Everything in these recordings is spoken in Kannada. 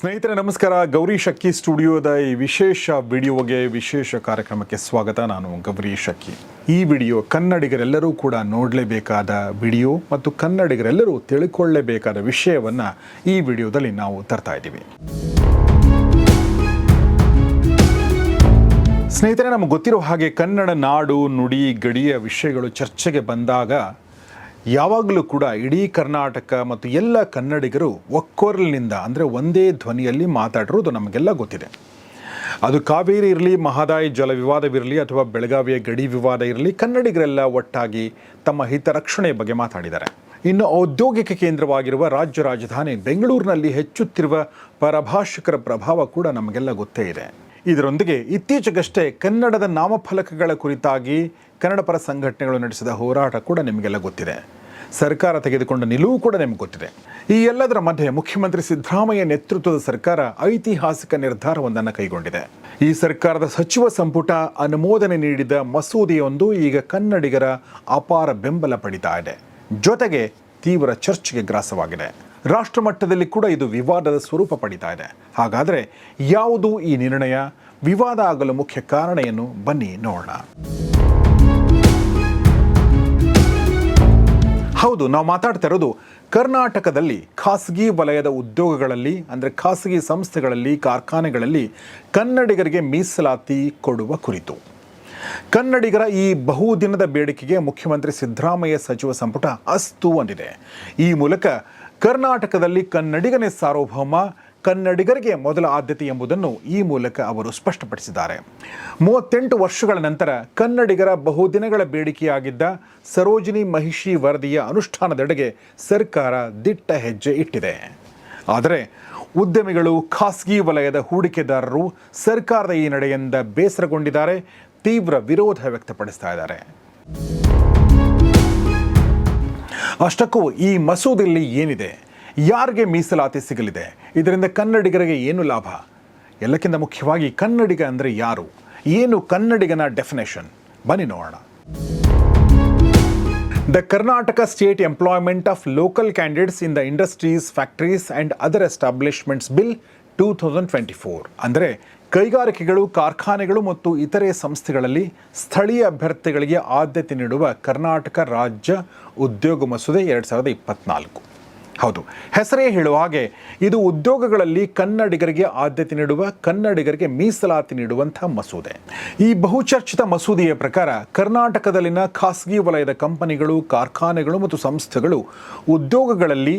ಸ್ನೇಹಿತರೆ, ನಮಸ್ಕಾರ. ಗೌರಿ ಶಕ್ಕಿ ಸ್ಟುಡಿಯೋದ ಈ ವಿಶೇಷ ವಿಡಿಯೋಗೆ ವಿಶೇಷ ಕಾರ್ಯಕ್ರಮಕ್ಕೆ ಸ್ವಾಗತ. ನಾನು ಗೌರಿ ಶಕ್ಕಿ ಈ ವಿಡಿಯೋ ಕನ್ನಡಿಗರೆಲ್ಲರೂ ಕೂಡ ನೋಡಲೇಬೇಕಾದ ವಿಡಿಯೋ ಮತ್ತು ಕನ್ನಡಿಗರೆಲ್ಲರೂ ತಿಳ್ಕೊಳ್ಳೇಬೇಕಾದ ವಿಷಯವನ್ನು ಈ ವಿಡಿಯೋದಲ್ಲಿ ನಾವು ತರ್ತಾ ಇದ್ದೀವಿ. ಸ್ನೇಹಿತರೆ, ನಮಗೆ ಗೊತ್ತಿರೋ ಹಾಗೆ ಕನ್ನಡ ನಾಡು, ನುಡಿ, ಗಡಿಯ ವಿಷಯಗಳು ಚರ್ಚೆಗೆ ಬಂದಾಗ ಯಾವಾಗಲೂ ಕೂಡ ಇಡೀ ಕರ್ನಾಟಕ ಮತ್ತು ಎಲ್ಲ ಕನ್ನಡಿಗರು ಒಕ್ಕೊರಲಿನಿಂದ, ಅಂದರೆ ಒಂದೇ ಧ್ವನಿಯಲ್ಲಿ ಮಾತಾಡಿರೋದು ನಮಗೆಲ್ಲ ಗೊತ್ತಿದೆ. ಅದು ಕಾವೇರಿ ಇರಲಿ, ಮಹದಾಯಿ ಜಲ ವಿವಾದವಿರಲಿ ಅಥವಾ ಬೆಳಗಾವಿಯ ಗಡಿ ವಿವಾದ ಇರಲಿ, ಕನ್ನಡಿಗರೆಲ್ಲ ಒಟ್ಟಾಗಿ ತಮ್ಮ ಹಿತರಕ್ಷಣೆಯ ಬಗ್ಗೆ ಮಾತಾಡಿದ್ದಾರೆ. ಇನ್ನು ಔದ್ಯೋಗಿಕ ಕೇಂದ್ರವಾಗಿರುವ ರಾಜ್ಯ ರಾಜಧಾನಿ ಬೆಂಗಳೂರಿನಲ್ಲಿ ಹೆಚ್ಚುತ್ತಿರುವ ಪರಭಾಷಕರ ಪ್ರಭಾವ ಕೂಡ ನಮಗೆಲ್ಲ ಗೊತ್ತೇ ಇದೆ. ಇದರೊಂದಿಗೆ ಇತ್ತೀಚೆಗಷ್ಟೇ ಕನ್ನಡದ ನಾಮಫಲಕಗಳ ಕುರಿತಾಗಿ ಕನ್ನಡ ಪರ ಸಂಘಟನೆಗಳು ನಡೆಸಿದ ಹೋರಾಟ ಕೂಡ ನಿಮಗೆಲ್ಲ ಗೊತ್ತಿದೆ. ಸರ್ಕಾರ ತೆಗೆದುಕೊಂಡ ನಿಲುವು ಕೂಡ ನಿಮಗೆ ಗೊತ್ತಿದೆ. ಈ ಎಲ್ಲದರ ಮಧ್ಯೆ ಮುಖ್ಯಮಂತ್ರಿ ಸಿದ್ದರಾಮಯ್ಯ ನೇತೃತ್ವದ ಸರ್ಕಾರ ಐತಿಹಾಸಿಕ ನಿರ್ಧಾರವೊಂದನ್ನು ಕೈಗೊಂಡಿದೆ. ಈ ಸರ್ಕಾರದ ಸಚಿವ ಸಂಪುಟ ಅನುಮೋದನೆ ನೀಡಿದ ಮಸೂದೆಯೊಂದು ಈಗ ಕನ್ನಡಿಗರ ಅಪಾರ ಬೆಂಬಲ ಪಡಿತಾ ಇದೆ. ಜೊತೆಗೆ ತೀವ್ರ ಚರ್ಚೆಗೆ ಗ್ರಾಸವಾಗಿದೆ. ರಾಷ್ಟ್ರ ಮಟ್ಟದಲ್ಲಿ ಕೂಡ ಇದು ವಿವಾದದ ಸ್ವರೂಪ ಪಡಿತಾ ಇದೆ. ಹಾಗಾದರೆ ಯಾವುದು ಈ ನಿರ್ಣಯ? ವಿವಾದ ಆಗಲು ಮುಖ್ಯ ಕಾರಣ ಏನು? ಬನ್ನಿ ನೋಡೋಣ. ಹೌದು, ನಾವು ಮಾತಾಡ್ತಾ ಇರೋದು ಕರ್ನಾಟಕದಲ್ಲಿ ಖಾಸಗಿ ವಲಯದ ಉದ್ಯೋಗಗಳಲ್ಲಿ, ಅಂದರೆ ಖಾಸಗಿ ಸಂಸ್ಥೆಗಳಲ್ಲಿ, ಕಾರ್ಖಾನೆಗಳಲ್ಲಿ ಕನ್ನಡಿಗರಿಗೆ ಮೀಸಲಾತಿ ಕೊಡುವ ಕುರಿತು. ಕನ್ನಡಿಗರ ಈ ಬಹುದಿನದ ಬೇಡಿಕೆಗೆ ಮುಖ್ಯಮಂತ್ರಿ ಸಿದ್ದರಾಮಯ್ಯ ಸಚಿವ ಸಂಪುಟ ಅಸ್ತು ಅಂದಿದೆ ಈ ಮೂಲಕ ಕರ್ನಾಟಕದಲ್ಲಿ ಕನ್ನಡಿಗನೇ ಸಾರ್ವಭೌಮ, ಕನ್ನಡಿಗರಿಗೆ ಮೊದಲ ಆದ್ಯತೆ ಎಂಬುದನ್ನು ಈ ಮೂಲಕ ಅವರು ಸ್ಪಷ್ಟಪಡಿಸಿದ್ದಾರೆ. ಮೂವತ್ತೆಂಟು ವರ್ಷಗಳ ನಂತರ ಕನ್ನಡಿಗರ ಬಹುದಿನಗಳ ಬೇಡಿಕೆಯಾಗಿದ್ದ ಸರೋಜಿನಿ ಮಹಿಷಿ ವರದಿಯ ಅನುಷ್ಠಾನದೆಡೆಗೆ ಸರ್ಕಾರ ದಿಟ್ಟ ಹೆಜ್ಜೆ ಇಟ್ಟಿದೆ. ಆದರೆ ಉದ್ಯಮಿಗಳು, ಖಾಸಗಿ ವಲಯದ ಹೂಡಿಕೆದಾರರು ಸರ್ಕಾರದ ಈ ನಡೆಯಿಂದ ಬೇಸರಗೊಂಡಿದ್ದಾರೆ, ತೀವ್ರ ವಿರೋಧ ವ್ಯಕ್ತಪಡಿಸ್ತಾ ಇದ್ದಾರೆ. ಅಷ್ಟಕ್ಕೂ ಈ ಮಸೂದೆಯಲ್ಲಿ ಏನಿದೆ? ಯಾರಿಗೆ ಮೀಸಲಾತಿ ಸಿಗಲಿದೆ? ಇದರಿಂದ ಕನ್ನಡಿಗರಿಗೆ ಏನು ಲಾಭ? ಎಲ್ಲಕ್ಕಿಂತ ಮುಖ್ಯವಾಗಿ ಕನ್ನಡಿಗ ಅಂದರೆ ಯಾರು? ಏನು ಕನ್ನಡಿಗನ ಡೆಫಿನೇಷನ್ ಬನ್ನಿ ನೋಡೋಣ. The Karnataka state employment of local candidates in the industries factories and other establishments bill two thousand twenty four ಅಂದರೆ ಕೈಗಾರಿಕೆಗಳು, ಕಾರ್ಖಾನೆಗಳು ಮತ್ತು ಇತರೆ ಸಂಸ್ಥೆಗಳಲ್ಲಿ ಸ್ಥಳೀಯ ಅಭ್ಯರ್ಥಿಗಳಿಗೆ ಆದ್ಯತೆ ನೀಡುವ ಕರ್ನಾಟಕ ರಾಜ್ಯ ಉದ್ಯೋಗ ಮಸೂದೆ ಎರಡು ಸಾವಿರದ ಇಪ್ಪತ್ನಾಲ್ಕು. ಹೌದು, ಹೆಸರೇ ಹೇಳುವ ಹಾಗೆ ಇದು ಉದ್ಯೋಗಗಳಲ್ಲಿ ಕನ್ನಡಿಗರಿಗೆ ಆದ್ಯತೆ ನೀಡುವ, ಕನ್ನಡಿಗರಿಗೆ ಮೀಸಲಾತಿ ನೀಡುವಂಥ ಮಸೂದೆ. ಈ ಬಹುಚರ್ಚಿತ ಮಸೂದೆಯ ಪ್ರಕಾರ ಕರ್ನಾಟಕದಲ್ಲಿನ ಖಾಸಗಿ ವಲಯದ ಕಂಪನಿಗಳು, ಕಾರ್ಖಾನೆಗಳು ಮತ್ತು ಸಂಸ್ಥೆಗಳು ಉದ್ಯೋಗಗಳಲ್ಲಿ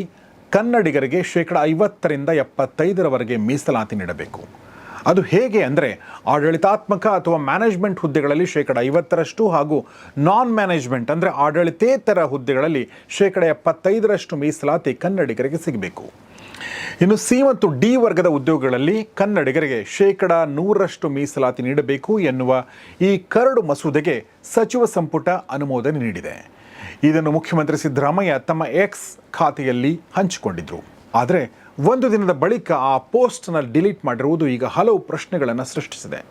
ಕನ್ನಡಿಗರಿಗೆ ಶೇಕಡ ಐವತ್ತರಿಂದ ಎಪ್ಪತ್ತೈದರವರೆಗೆ ಮೀಸಲಾತಿ ನೀಡಬೇಕು. ಅದು ಹೇಗೆ ಅಂದರೆ ಆಡಳಿತಾತ್ಮಕ ಅಥವಾ ಮ್ಯಾನೇಜ್ಮೆಂಟ್ ಹುದ್ದೆಗಳಲ್ಲಿ ಶೇಕಡ ಐವತ್ತರಷ್ಟು ಹಾಗೂ ನಾನ್ ಮ್ಯಾನೇಜ್ಮೆಂಟ್ ಅಂದರೆ ಆಡಳಿತೇತರ ಹುದ್ದೆಗಳಲ್ಲಿ ಶೇಕಡ ಎಪ್ಪತ್ತೈದರಷ್ಟು ಮೀಸಲಾತಿ ಕನ್ನಡಿಗರಿಗೆ ಸಿಗಬೇಕು. ಇನ್ನು ಸಿ ಮತ್ತು ಡಿ ವರ್ಗದ ಉದ್ಯೋಗಗಳಲ್ಲಿ ಕನ್ನಡಿಗರಿಗೆ ಶೇಕಡ ನೂರರಷ್ಟು ಮೀಸಲಾತಿ ನೀಡಬೇಕು ಎನ್ನುವ ಈ ಕರಡು ಮಸೂದೆಗೆ ಸಚಿವ ಸಂಪುಟ ಅನುಮೋದನೆ ನೀಡಿದೆ. ಇದನ್ನು ಮುಖ್ಯಮಂತ್ರಿ ಸಿದ್ದರಾಮಯ್ಯ ತಮ್ಮ ಎಕ್ಸ್ ಖಾತೆಯಲ್ಲಿ ಹಂಚಿಕೊಂಡಿದ್ರು. ಆದರೆ ಒಂದು ದಿನದ ಬಳಿಕ ಆ ಪೋಸ್ಟ್ನ ಡಿಲೀಟ್ ಮಾಡಿರುವುದು ಈಗ ಹಲವು ಪ್ರಶ್ನೆಗಳನ್ನು ಸೃಷ್ಟಿಸಿದೆ.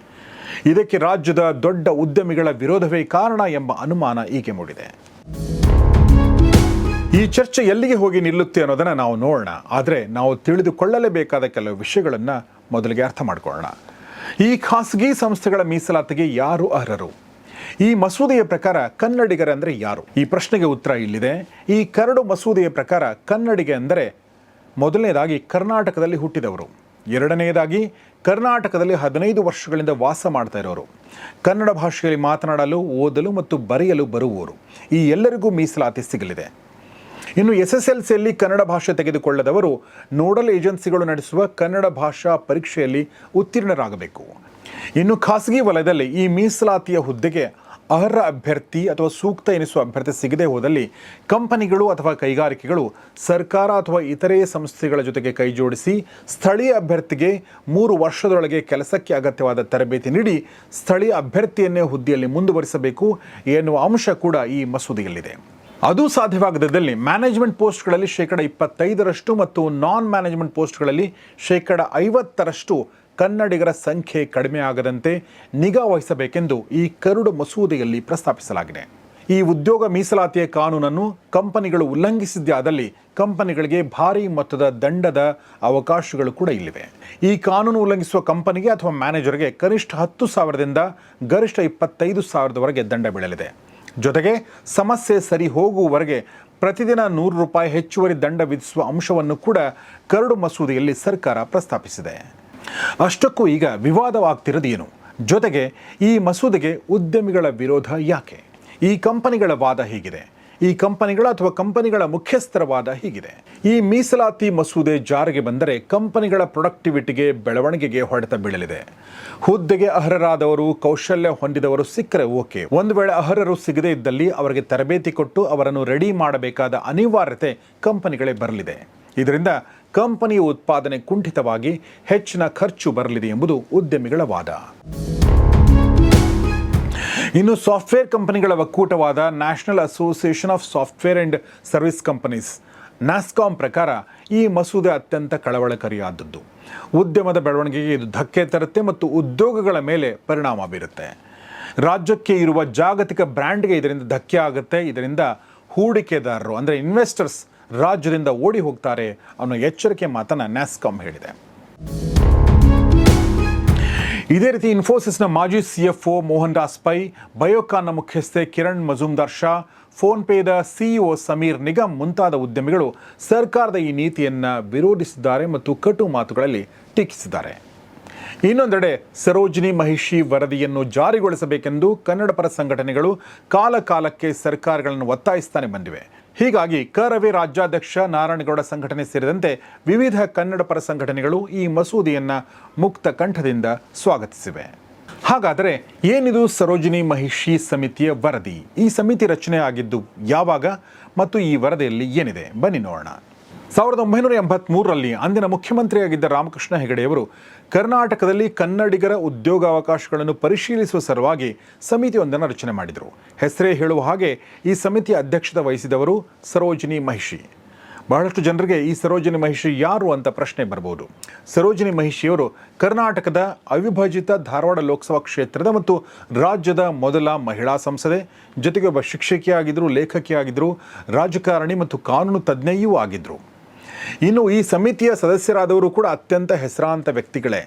ಇದಕ್ಕೆ ರಾಜ್ಯದ ದೊಡ್ಡ ಉದ್ಯಮಿಗಳ ವಿರೋಧವೇ ಕಾರಣ ಎಂಬ ಅನುಮಾನ ಈಗೆ ಮೂಡಿದೆ. ಈ ಚರ್ಚೆ ಎಲ್ಲಿಗೆ ಹೋಗಿ ನಿಲ್ಲುತ್ತೆ ಅನ್ನೋದನ್ನು ನಾವು ನೋಡೋಣ. ಆದರೆ ನಾವು ತಿಳಿದುಕೊಳ್ಳಲೇಬೇಕಾದ ಕೆಲವು ವಿಷಯಗಳನ್ನು ಮೊದಲಿಗೆ ಅರ್ಥ ಮಾಡಿಕೊಳ್ಳೋಣ. ಈ ಖಾಸಗಿ ಸಂಸ್ಥೆಗಳ ಮೀಸಲಾತಿಗೆ ಯಾರು ಅರ್ಹರು? ಈ ಮಸೂದೆಯ ಪ್ರಕಾರ ಕನ್ನಡಿಗರೆಂದರೆ ಯಾರು? ಈ ಪ್ರಶ್ನೆಗೆ ಉತ್ತರ ಇಲ್ಲಿದೆ. ಈ ಕರಡು ಮಸೂದೆಯ ಪ್ರಕಾರ ಕನ್ನಡಿಗೆ ಅಂದರೆ ಮೊದಲನೇದಾಗಿ ಕರ್ನಾಟಕದಲ್ಲಿ ಹುಟ್ಟಿದವರು. ಎರಡನೆಯದಾಗಿ ಕರ್ನಾಟಕದಲ್ಲಿ ಹದಿನೈದು ವರ್ಷಗಳಿಂದ ವಾಸ ಮಾಡ್ತಾ ಇರೋರು. ಕನ್ನಡ ಭಾಷೆಯಲ್ಲಿ ಮಾತನಾಡಲು, ಓದಲು ಮತ್ತು ಬರೆಯಲು ಬರುವವರು. ಈ ಎಲ್ಲರಿಗೂ ಮೀಸಲಾತಿ ಸಿಗಲಿದೆ. ಇನ್ನು ಎಸ್ ಎಸ್ ಎಲ್ ಸಿಯಲ್ಲಿ ಕನ್ನಡ ಭಾಷೆ ತೆಗೆದುಕೊಳ್ಳದವರು ನೋಡಲ್ ಏಜೆನ್ಸಿಗಳು ನಡೆಸುವ ಕನ್ನಡ ಭಾಷಾ ಪರೀಕ್ಷೆಯಲ್ಲಿ ಉತ್ತೀರ್ಣರಾಗಬೇಕು. ಇನ್ನು ಖಾಸಗಿ ವಲಯದಲ್ಲಿ ಈ ಮೀಸಲಾತಿಯ ಹುದ್ದೆಗೆ ಅರ್ಹ ಅಭ್ಯರ್ಥಿ ಅಥವಾ ಸೂಕ್ತ ಎನಿಸುವ ಅಭ್ಯರ್ಥಿ ಸಿಗದೆ ಹೋದಲ್ಲಿ ಕಂಪನಿಗಳು ಅಥವಾ ಕೈಗಾರಿಕೆಗಳು ಸರ್ಕಾರ ಅಥವಾ ಇತರೆ ಸಂಸ್ಥೆಗಳ ಜೊತೆಗೆ ಕೈಜೋಡಿಸಿ ಸ್ಥಳೀಯ ಅಭ್ಯರ್ಥಿಗೆ ಮೂರು ವರ್ಷದೊಳಗೆ ಕೆಲಸಕ್ಕೆ ಅಗತ್ಯವಾದ ತರಬೇತಿ ನೀಡಿ ಸ್ಥಳೀಯ ಅಭ್ಯರ್ಥಿಯನ್ನೇ ಹುದ್ದೆಯಲ್ಲಿ ಮುಂದುವರಿಸಬೇಕು ಎನ್ನುವ ಅಂಶ ಕೂಡ ಈ ಮಸೂದೆಯಲ್ಲಿದೆ. ಅದು ಸಾಧ್ಯವಾಗದಿದ್ದಲ್ಲಿ ಮ್ಯಾನೇಜ್ಮೆಂಟ್ ಪೋಸ್ಟ್ಗಳಲ್ಲಿ ಶೇಕಡ ಇಪ್ಪತ್ತೈದರಷ್ಟು ಮತ್ತು ನಾನ್ ಮ್ಯಾನೇಜ್ಮೆಂಟ್ ಪೋಸ್ಟ್ಗಳಲ್ಲಿ ಶೇಕಡ ಐವತ್ತರಷ್ಟು ಕನ್ನಡಿಗರ ಸಂಖ್ಯೆ ಕಡಿಮೆ ಆಗದಂತೆ ನಿಗಾ ವಹಿಸಬೇಕೆಂದು ಈ ಕರಡು ಮಸೂದೆಯಲ್ಲಿ ಪ್ರಸ್ತಾಪಿಸಲಾಗಿದೆ. ಈ ಉದ್ಯೋಗ ಮೀಸಲಾತಿಯ ಕಾನೂನನ್ನು ಕಂಪನಿಗಳು ಉಲ್ಲಂಘಿಸಿದ್ದಾದಲ್ಲಿ ಕಂಪನಿಗಳಿಗೆ ಭಾರಿ ಮೊತ್ತದ ದಂಡದ ಅವಕಾಶಗಳು ಕೂಡ ಇಲ್ಲಿವೆ. ಈ ಕಾನೂನು ಉಲ್ಲಂಘಿಸುವ ಕಂಪನಿಗೆ ಅಥವಾ ಮ್ಯಾನೇಜರ್ಗೆ ಕನಿಷ್ಠ ಹತ್ತು ಸಾವಿರದಿಂದ ಗರಿಷ್ಠ ಇಪ್ಪತ್ತೈದು ಸಾವಿರದವರೆಗೆ ದಂಡ ಬೀಳಲಿದೆ. ಜೊತೆಗೆ ಸಮಸ್ಯೆ ಸರಿ ಹೋಗುವವರೆಗೆ ಪ್ರತಿದಿನ ನೂರು ರೂಪಾಯಿ ಹೆಚ್ಚುವರಿ ದಂಡ ವಿಧಿಸುವ ಅಂಶವನ್ನು ಕೂಡ ಕರಡು ಮಸೂದೆಯಲ್ಲಿ ಸರ್ಕಾರ ಪ್ರಸ್ತಾಪಿಸಿದೆ. ಅಷ್ಟಕ್ಕೂ ಈಗ ವಿವಾದವಾಗ್ತಿರೋದು ಏನು ಜೊತೆಗೆ ಈ ಮಸೂದೆಗೆ ಉದ್ಯಮಿಗಳ ವಿರೋಧ ಯಾಕೆ? ಈ ಕಂಪನಿಗಳ ವಾದ ಹೀಗಿದೆ. ಈ ಕಂಪನಿಗಳ ಅಥವಾ ಕಂಪನಿಗಳ ಮುಖ್ಯಸ್ಥರ ವಾದ ಹೀಗಿದೆ. ಈ ಮೀಸಲಾತಿ ಮಸೂದೆ ಜಾರಿಗೆ ಬಂದರೆ ಕಂಪನಿಗಳ ಪ್ರೊಡಕ್ಟಿವಿಟಿಗೆ ಬೆಳವಣಿಗೆಗೆ ಹೊಡೆತ ಬೀಳಲಿದೆ. ಹುದ್ದೆಗೆ ಅರ್ಹರಾದವರು, ಕೌಶಲ್ಯ ಹೊಂದಿದವರು ಸಿಕ್ಕರೆ ಓಕೆ. ಒಂದು ವೇಳೆ ಅರ್ಹರು ಸಿಗದೇ ಇದ್ದಲ್ಲಿ ಅವರಿಗೆ ತರಬೇತಿ ಕೊಟ್ಟು ಅವರನ್ನು ರೆಡಿ ಮಾಡಬೇಕಾದ ಅನಿವಾರ್ಯತೆ ಕಂಪನಿಗಳೇ ಬರಲಿದೆ. ಇದರಿಂದ ಕಂಪನಿಯ ಉತ್ಪಾದನೆ ಕುಂಠಿತವಾಗಿ ಹೆಚ್ಚಿನ ಖರ್ಚು ಬರಲಿದೆ ಎಂಬುದು ಉದ್ಯಮಿಗಳ ವಾದ. ಇನ್ನು ಸಾಫ್ಟ್ವೇರ್ ಕಂಪನಿಗಳ ಒಕ್ಕೂಟವಾದ national association of software and service companies, NASSCOM ಪ್ರಕಾರ ಈ ಮಸೂದೆ ಅತ್ಯಂತ ಕಳವಳಕಾರಿಯಾದದ್ದು. ಉದ್ಯಮದ ಬೆಳವಣಿಗೆಗೆ ಇದು ಧಕ್ಕೆ ತರುತ್ತೆ ಮತ್ತು ಉದ್ಯೋಗಗಳ ಮೇಲೆ ಪರಿಣಾಮ ಬೀರುತ್ತೆ. ರಾಜ್ಯಕ್ಕೆ ಇರುವ ಜಾಗತಿಕ ಬ್ರ್ಯಾಂಡ್ಗೆ ಇದರಿಂದ ಧಕ್ಕೆ ಆಗುತ್ತೆ. ಇದರಿಂದ ಹೂಡಿಕೆದಾರರು, ಅಂದರೆ ಇನ್ವೆಸ್ಟರ್ಸ್ ರಾಜ್ಯದಿಂದ ಓಡಿ ಹೋಗ್ತಾರೆ ಅನ್ನೋ ಎಚ್ಚರಿಕೆ ಮಾತನ್ನು ನ್ಯಾಸ್ಕಾಮ್ ಹೇಳಿದೆ. ಇದೇ ರೀತಿ ಇನ್ಫೋಸಿಸ್ನ ಮಾಜಿ C F O Mohan Das Pai ಬಯೋಕಾನ್ನ ಮುಖ್ಯಸ್ಥೆ ಕಿರಣ್ ಮಜುಮ್ದಾರ್ ಶಾ ಫೋನ್ಪೇದ ಸಿಇಒ ಸಮೀರ್ ನಿಗಮ್ ಮುಂತಾದ ಉದ್ಯಮಿಗಳು ಸರ್ಕಾರದ ಈ ನೀತಿಯನ್ನು ವಿರೋಧಿಸಿದ್ದಾರೆ ಮತ್ತು ಕಟು ಮಾತುಗಳಲ್ಲಿ ಟೀಕಿಸಿದ್ದಾರೆ. ಇನ್ನೊಂದೆಡೆ ಸರೋಜಿನಿ ಮಹಿಷಿ ವರದಿಯನ್ನು ಜಾರಿಗೊಳಿಸಬೇಕೆಂದು ಕನ್ನಡ ಪರ ಸಂಘಟನೆಗಳು ಕಾಲಕಾಲಕ್ಕೆ ಸರ್ಕಾರಗಳನ್ನು ಒತ್ತಾಯಿಸ್ತಾನೆ ಬಂದಿವೆ. ಹೀಗಾಗಿ ಕರವೇ ರಾಜ್ಯಾಧ್ಯಕ್ಷ ನಾರಾಯಣಗೌಡ ಸಂಘಟನೆ ಸೇರಿದಂತೆ ವಿವಿಧ ಕನ್ನಡ ಪರ ಸಂಘಟನೆಗಳು ಈ ಮಸೂದೆಯನ್ನು ಮುಕ್ತ ಕಂಠದಿಂದ ಸ್ವಾಗತಿಸಿವೆ. ಹಾಗಾದರೆ ಏನಿದು ಸರೋಜಿನಿ ಮಹಿಷಿ ಸಮಿತಿಯ ವರದಿ? ಈ ಸಮಿತಿ ರಚನೆ ಆಗಿದ್ದು ಯಾವಾಗ? ಮತ್ತು ಈ ವರದಿಯಲ್ಲಿ ಏನಿದೆ? ಬನ್ನಿ ನೋಡೋಣ. ಸಾವಿರದ ಒಂಬೈನೂರ ಎಂಬತ್ಮೂರರಲ್ಲಿ ಅಂದಿನ ಮುಖ್ಯಮಂತ್ರಿಯಾಗಿದ್ದ ರಾಮಕೃಷ್ಣ ಹೆಗಡೆಯವರು ಕರ್ನಾಟಕದಲ್ಲಿ ಕನ್ನಡಿಗರ ಉದ್ಯೋಗಾವಕಾಶಗಳನ್ನು ಪರಿಶೀಲಿಸುವ ಸಲುವಾಗಿ ಸಮಿತಿಯೊಂದನ್ನು ರಚನೆ ಮಾಡಿದರು. ಹೆಸರೇ ಹೇಳುವ ಹಾಗೆ ಈ ಸಮಿತಿಯ ಅಧ್ಯಕ್ಷತೆ ವಹಿಸಿದವರು ಸರೋಜಿನಿ ಮಹಿಷಿ. ಬಹಳಷ್ಟು ಜನರಿಗೆ ಈ ಸರೋಜಿನಿ ಮಹಿಷಿ ಯಾರು ಅಂತ ಪ್ರಶ್ನೆ ಬರಬಹುದು ಸರೋಜಿನಿ ಮಹಿಷಿಯವರು ಕರ್ನಾಟಕದ ಅವಿಭಜಿತ ಧಾರವಾಡ ಲೋಕಸಭಾ ಕ್ಷೇತ್ರದ ಮತ್ತು ರಾಜ್ಯದ ಮೊದಲ ಮಹಿಳಾ ಸಂಸದೆ, ಜೊತೆಗೆ ಒಬ್ಬ ಶಿಕ್ಷಕಿಯಾಗಿದ್ದರು, ಲೇಖಕಿಯಾಗಿದ್ದರು, ರಾಜಕಾರಣಿ ಮತ್ತು ಕಾನೂನು ತಜ್ಞೆಯೂ ಆಗಿದ್ದರು. ಇನ್ನು ಈ ಸಮಿತಿಯ ಸದಸ್ಯರಾದವರು ಕೂಡ ಅತ್ಯಂತ ಹೆಸರಾಂತ ವ್ಯಕ್ತಿಗಳೇ.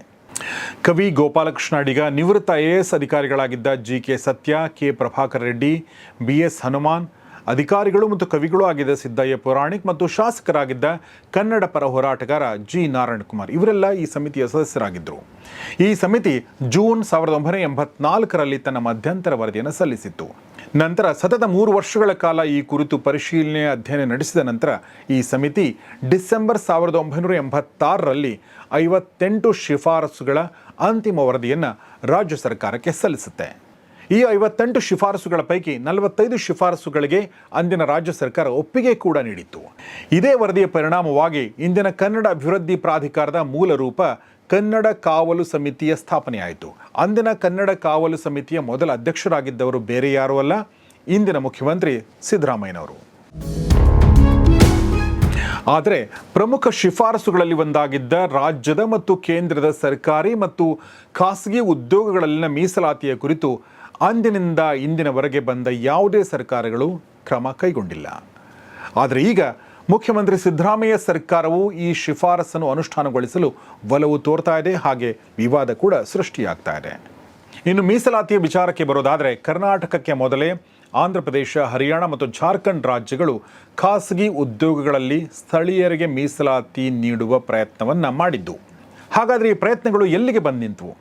ಕವಿ ಗೋಪಾಲಕೃಷ್ಣ ಅಡಿಗ, ನಿವೃತ್ತ I A S ಅಧಿಕಾರಿಗಳಾಗಿದ್ದ G K Satya, K Prabhakar Reddy, B S Hanuman, ಅಧಿಕಾರಿಗಳು ಮತ್ತು ಕವಿಗಳು ಆಗಿದ್ದ ಸಿದ್ದಯ್ಯ ಪುರಾಣಿಕ್ ಮತ್ತು ಶಾಸಕರಾಗಿದ್ದ ಕನ್ನಡ ಪರ ಹೋರಾಟಗಾರ ಜಿ ನಾರಾಯಣ ಕುಮಾರ್. ಇವರೆಲ್ಲ ಈ ಸಮಿತಿಯ ಸದಸ್ಯರಾಗಿದ್ದರು ಈ ಸಮಿತಿ ಜೂನ್ ಸಾವಿರದ ಒಂಬೈನೂರ ಎಂಬತ್ನಾಲ್ಕರಲ್ಲಿ ತನ್ನ ಮಧ್ಯಂತರ ವರದಿಯನ್ನು ಸಲ್ಲಿಸಿತ್ತು. ನಂತರ ಸತತ ಮೂರು ವರ್ಷಗಳ ಕಾಲ ಈ ಕುರಿತು ಪರಿಶೀಲನೆ ಅಧ್ಯಯನ ನಡೆಸಿದ ನಂತರ ಈ ಸಮಿತಿ ಡಿಸೆಂಬರ್ ಸಾವಿರದ ಒಂಬೈನೂರ ಎಂಬತ್ತಾರರಲ್ಲಿ ಐವತ್ತೆಂಟು ಶಿಫಾರಸುಗಳ ಅಂತಿಮ ವರದಿಯನ್ನು ರಾಜ್ಯ ಸರ್ಕಾರಕ್ಕೆ ಸಲ್ಲಿಸುತ್ತೆ. ಈ ಐವತ್ತೆಂಟು ಶಿಫಾರಸುಗಳ ಪೈಕಿ ನಲವತ್ತೈದು ಶಿಫಾರಸುಗಳಿಗೆ ಅಂದಿನ ರಾಜ್ಯ ಸರ್ಕಾರ ಒಪ್ಪಿಗೆ ಕೂಡ ನೀಡಿತ್ತು. ಇದೇ ವರದಿಯ ಪರಿಣಾಮವಾಗಿ ಇಂದಿನ ಕನ್ನಡ ಅಭಿವೃದ್ಧಿ ಪ್ರಾಧಿಕಾರದ ಮೂಲ ರೂಪ ಕನ್ನಡ ಕಾವಲು ಸಮಿತಿಯ ಸ್ಥಾಪನೆಯಾಯಿತು. ಅಂದಿನ ಕನ್ನಡ ಕಾವಲು ಸಮಿತಿಯ ಮೊದಲ ಅಧ್ಯಕ್ಷರಾಗಿದ್ದವರು ಬೇರೆ ಯಾರೂ ಅಲ್ಲ, ಇಂದಿನ ಮುಖ್ಯಮಂತ್ರಿ ಸಿದ್ದರಾಮಯ್ಯನವರು. ಆದರೆ ಪ್ರಮುಖ ಶಿಫಾರಸುಗಳಲ್ಲಿ ಒಂದಾಗಿದ್ದ ರಾಜ್ಯದ ಮತ್ತು ಕೇಂದ್ರದ ಸರ್ಕಾರಿ ಮತ್ತು ಖಾಸಗಿ ಉದ್ಯೋಗಗಳಲ್ಲಿನ ಮೀಸಲಾತಿಯ ಕುರಿತು ಅಂದಿನಿಂದ ಇಂದಿನವರೆಗೆ ಬಂದ ಯಾವುದೇ ಸರ್ಕಾರಗಳು ಕ್ರಮ ಕೈಗೊಂಡಿಲ್ಲ. ಆದರೆ ಈಗ ಮುಖ್ಯಮಂತ್ರಿ ಸಿದ್ದರಾಮಯ್ಯ ಸರ್ಕಾರವು ಈ ಶಿಫಾರಸನ್ನು ಅನುಷ್ಠಾನಗೊಳಿಸಲು ಒಲವು ತೋರ್ತಾ ಇದೆ. ಹಾಗೆ ವಿವಾದ ಕೂಡ ಸೃಷ್ಟಿಯಾಗ್ತಾ ಇದೆ. ಇನ್ನು ಮೀಸಲಾತಿಯ ವಿಚಾರಕ್ಕೆ ಬರೋದಾದರೆ ಕರ್ನಾಟಕಕ್ಕೆ ಮೊದಲೇ ಆಂಧ್ರ ಪ್ರದೇಶ, ಹರಿಯಾಣ ಮತ್ತು ಜಾರ್ಖಂಡ್ ರಾಜ್ಯಗಳು ಖಾಸಗಿ ಉದ್ಯೋಗಗಳಲ್ಲಿ ಸ್ಥಳೀಯರಿಗೆ ಮೀಸಲಾತಿ ನೀಡುವ ಪ್ರಯತ್ನವನ್ನು ಮಾಡಿದ್ದು. ಹಾಗಾದರೆ ಈ ಪ್ರಯತ್ನಗಳು ಎಲ್ಲಿಗೆ ಬಂದು ನಿಂತವು?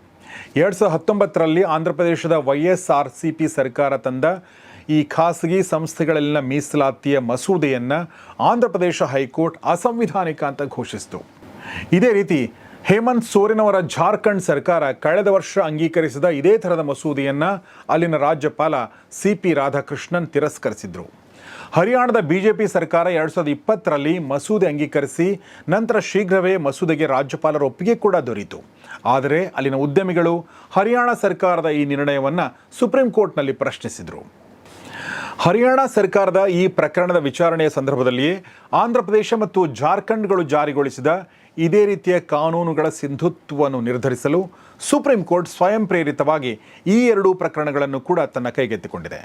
ಎರಡು ಸಾವಿರದ ಹತ್ತೊಂಬತ್ತರಲ್ಲಿ ಆಂಧ್ರ ಪ್ರದೇಶದ ವೈ ಸರ್ಕಾರ ತಂದ ಈ ಖಾಸಗಿ ಸಂಸ್ಥೆಗಳಲ್ಲಿನ ಮೀಸಲಾತಿಯ ಮಸೂದೆಯನ್ನು ಆಂಧ್ರ ಪ್ರದೇಶ ಹೈಕೋರ್ಟ್ ಅಸಂವಿಧಾನಿಕ ಅಂತ ಘೋಷಿಸಿತು. ಇದೇ ರೀತಿ ಹೇಮಂತ್ ಸೋರೆನ್ ಅವರ ಜಾರ್ಖಂಡ್ ಸರ್ಕಾರ ಕಳೆದ ವರ್ಷ ಅಂಗೀಕರಿಸಿದ ಇದೇ ಥರದ ಮಸೂದೆಯನ್ನು ಅಲ್ಲಿನ ರಾಜ್ಯಪಾಲ ಸಿ ಪಿ ರಾಧಾಕೃಷ್ಣನ್ ತಿರಸ್ಕರಿಸಿದ್ರು. ಹರಿಯಾಣದ ಬಿಜೆಪಿ ಸರ್ಕಾರ ಎರಡು ಸಾವಿರದ ಇಪ್ಪತ್ತರಲ್ಲಿ ಮಸೂದೆ ಅಂಗೀಕರಿಸಿ ನಂತರ ಶೀಘ್ರವೇ ಮಸೂದೆಗೆ ರಾಜ್ಯಪಾಲರ ಒಪ್ಪಿಗೆ ಕೂಡ ದೊರೆಯಿತು ಆದರೆ ಅಲ್ಲಿನ ಉದ್ಯಮಿಗಳು ಹರಿಯಾಣ ಸರ್ಕಾರದ ಈ ನಿರ್ಣಯವನ್ನು ಸುಪ್ರೀಂ ಕೋರ್ಟ್ನಲ್ಲಿ ಪ್ರಶ್ನಿಸಿದರು. ಹರಿಯಾಣ ಸರ್ಕಾರದ ಈ ಪ್ರಕರಣದ ವಿಚಾರಣೆಯ ಸಂದರ್ಭದಲ್ಲಿಯೇ ಆಂಧ್ರಪ್ರದೇಶ ಮತ್ತು ಜಾರ್ಖಂಡ್ಗಳು ಜಾರಿಗೊಳಿಸಿದ ಇದೇ ರೀತಿಯ ಕಾನೂನುಗಳ ಸಿಂಧುತ್ವವನ್ನು ನಿರ್ಧರಿಸಲು ಸುಪ್ರೀಂ ಕೋರ್ಟ್ ಸ್ವಯಂ ಪ್ರೇರಿತವಾಗಿ ಈ ಎರಡೂ ಪ್ರಕರಣಗಳನ್ನು ಕೂಡ ತನ್ನ ಕೈಗೆತ್ತಿಕೊಂಡಿದೆ.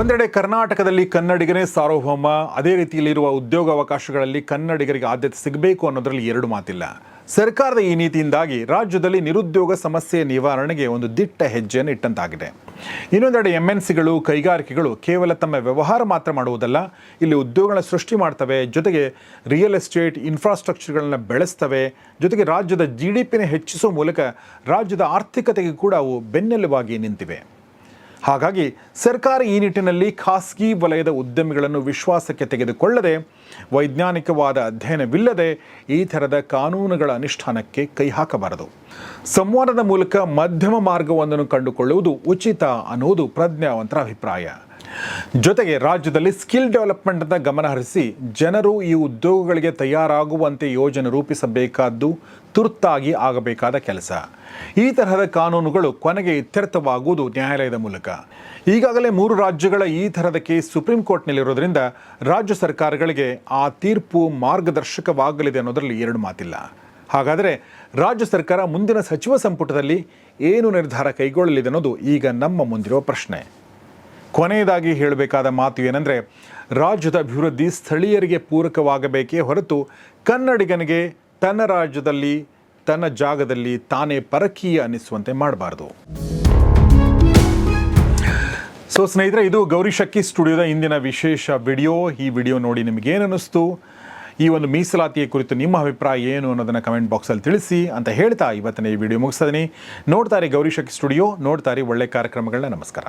ಒಂದೆಡೆ ಕರ್ನಾಟಕದಲ್ಲಿ ಕನ್ನಡಿಗರೇ ಸಾರ್ವಭೌಮ, ಅದೇ ರೀತಿಯಲ್ಲಿರುವ ಉದ್ಯೋಗಾವಕಾಶಗಳಲ್ಲಿ ಕನ್ನಡಿಗರಿಗೆ ಆದ್ಯತೆ ಸಿಗಬೇಕು ಅನ್ನೋದರಲ್ಲಿ ಎರಡು ಮಾತಿಲ್ಲ. ಸರ್ಕಾರದ ಈ ನೀತಿಯಿಂದಾಗಿ ರಾಜ್ಯದಲ್ಲಿ ನಿರುದ್ಯೋಗ ಸಮಸ್ಯೆ ನಿವಾರಣೆಗೆ ಒಂದು ದಿಟ್ಟ ಹೆಜ್ಜೆಯನ್ನು ಇಟ್ಟಂತಾಗಿದೆ. ಇನ್ನೊಂದೆಡೆ ಎಂ ಎನ್ ಸಿಗಳು ಕೈಗಾರಿಕೆಗಳು ಕೇವಲ ತಮ್ಮ ವ್ಯವಹಾರ ಮಾತ್ರ ಮಾಡುವುದಲ್ಲ, ಇಲ್ಲಿ ಉದ್ಯೋಗಗಳನ್ನ ಸೃಷ್ಟಿ ಮಾಡ್ತವೆ, ಜೊತೆಗೆ ರಿಯಲ್ ಎಸ್ಟೇಟ್ ಇನ್ಫ್ರಾಸ್ಟ್ರಕ್ಚರ್ಗಳನ್ನು ಬೆಳೆಸ್ತವೆ, ಜೊತೆಗೆ ರಾಜ್ಯದ ಜಿ ಡಿ ಪಿನ ಹೆಚ್ಚಿಸುವ ಮೂಲಕ ರಾಜ್ಯದ ಆರ್ಥಿಕತೆಗೆ ಕೂಡ ಅವು ಬೆನ್ನೆಲುಬಾಗಿ ನಿಂತಿವೆ. ಹಾಗಾಗಿ ಸರ್ಕಾರ ಈ ನಿಟ್ಟಿನಲ್ಲಿ ಖಾಸಗಿ ವಲಯದ ಉದ್ಯಮಿಗಳನ್ನು ವಿಶ್ವಾಸಕ್ಕೆ ತೆಗೆದುಕೊಳ್ಳದೆ, ವೈಜ್ಞಾನಿಕವಾದ ಅಧ್ಯಯನವಿಲ್ಲದೆ ಈ ಥರದ ಕಾನೂನುಗಳ ಅನುಷ್ಠಾನಕ್ಕೆ ಕೈ ಹಾಕಬಾರದು. ಸಂವಾದದ ಮೂಲಕ ಮಧ್ಯಮ ಮಾರ್ಗವೊಂದನ್ನು ಕಂಡುಕೊಳ್ಳುವುದು ಉಚಿತ ಅನ್ನುವುದು ಪ್ರಜ್ಞಾವಂತರ ಅಭಿಪ್ರಾಯ. ಜೊತೆಗೆ ರಾಜ್ಯದಲ್ಲಿ ಸ್ಕಿಲ್ ಡೆವಲಪ್ಮೆಂಟ್ ಅಂತ ಗಮನಹರಿಸಿ ಜನರು ಈ ಉದ್ಯೋಗಗಳಿಗೆ ತಯಾರಾಗುವಂತೆ ಯೋಜನೆ ರೂಪಿಸಬೇಕಾದ್ದು ತುರ್ತಾಗಿ ಆಗಬೇಕಾದ ಕೆಲಸ. ಈ ತರಹದ ಕಾನೂನುಗಳು ಕೊನೆಗೆ ಇತ್ಯರ್ಥವಾಗುವುದು ನ್ಯಾಯಾಲಯದ ಮೂಲಕ. ಈಗಾಗಲೇ ಮೂರು ರಾಜ್ಯಗಳ ಈ ಥರದ ಕೇಸ್ ಸುಪ್ರೀಂ ಕೋರ್ಟ್ನಲ್ಲಿರೋದ್ರಿಂದ ರಾಜ್ಯ ಸರ್ಕಾರಗಳಿಗೆ ಆ ತೀರ್ಪು ಮಾರ್ಗದರ್ಶಕವಾಗಲಿದೆ ಅನ್ನೋದರಲ್ಲಿ ಎರಡು ಮಾತಿಲ್ಲ. ಹಾಗಾದರೆ ರಾಜ್ಯ ಸರ್ಕಾರ ಮುಂದಿನ ಸಚಿವ ಸಂಪುಟದಲ್ಲಿ ಏನು ನಿರ್ಧಾರ ಕೈಗೊಳ್ಳಲಿದೆ ಅನ್ನೋದು ಈಗ ನಮ್ಮ ಮುಂದಿರುವ ಪ್ರಶ್ನೆ. ಕೊನೆಯದಾಗಿ ಹೇಳಬೇಕಾದ ಮಾತು ಏನಂದರೆ, ರಾಜ್ಯದ ಅಭಿವೃದ್ಧಿ ಸ್ಥಳೀಯರಿಗೆ ಪೂರಕವಾಗಬೇಕೇ ಹೊರತು ಕನ್ನಡಿಗನಿಗೆ ತನ್ನ ರಾಜ್ಯದಲ್ಲಿ, ತನ್ನ ಜಾಗದಲ್ಲಿ ತಾನೇ ಪರಕೀಯ ಅನ್ನಿಸುವಂತೆ ಮಾಡಬಾರ್ದು. ಸೊ ಸ್ನೇಹಿತರೆ, ಇದು ಗೌರಿ ಶಕ್ಕಿ ಸ್ಟುಡಿಯೋದ ಇಂದಿನ ವಿಶೇಷ ವಿಡಿಯೋ. ಈ ವಿಡಿಯೋ ನೋಡಿ ನಿಮಗೇನು ಅನ್ನಿಸ್ತು ಈ ಒಂದು ಮೀಸಲಾತಿಯ ಕುರಿತು ನಿಮ್ಮ ಅಭಿಪ್ರಾಯ ಏನು ಅನ್ನೋದನ್ನು ಕಮೆಂಟ್ ಬಾಕ್ಸಲ್ಲಿ ತಿಳಿಸಿ ಅಂತ ಹೇಳ್ತಾ ಇವತ್ತಿನ ಈ ವಿಡಿಯೋ ಮುಗಿಸ್ತೀನಿ ನೋಡ್ತಾರೆ ಗೌರಿ ಶಕ್ಕಿ ಸ್ಟುಡಿಯೋ ನೋಡ್ತಾರೆ ಒಳ್ಳೆ ಕಾರ್ಯಕ್ರಮಗಳನ್ನ. ನಮಸ್ಕಾರ.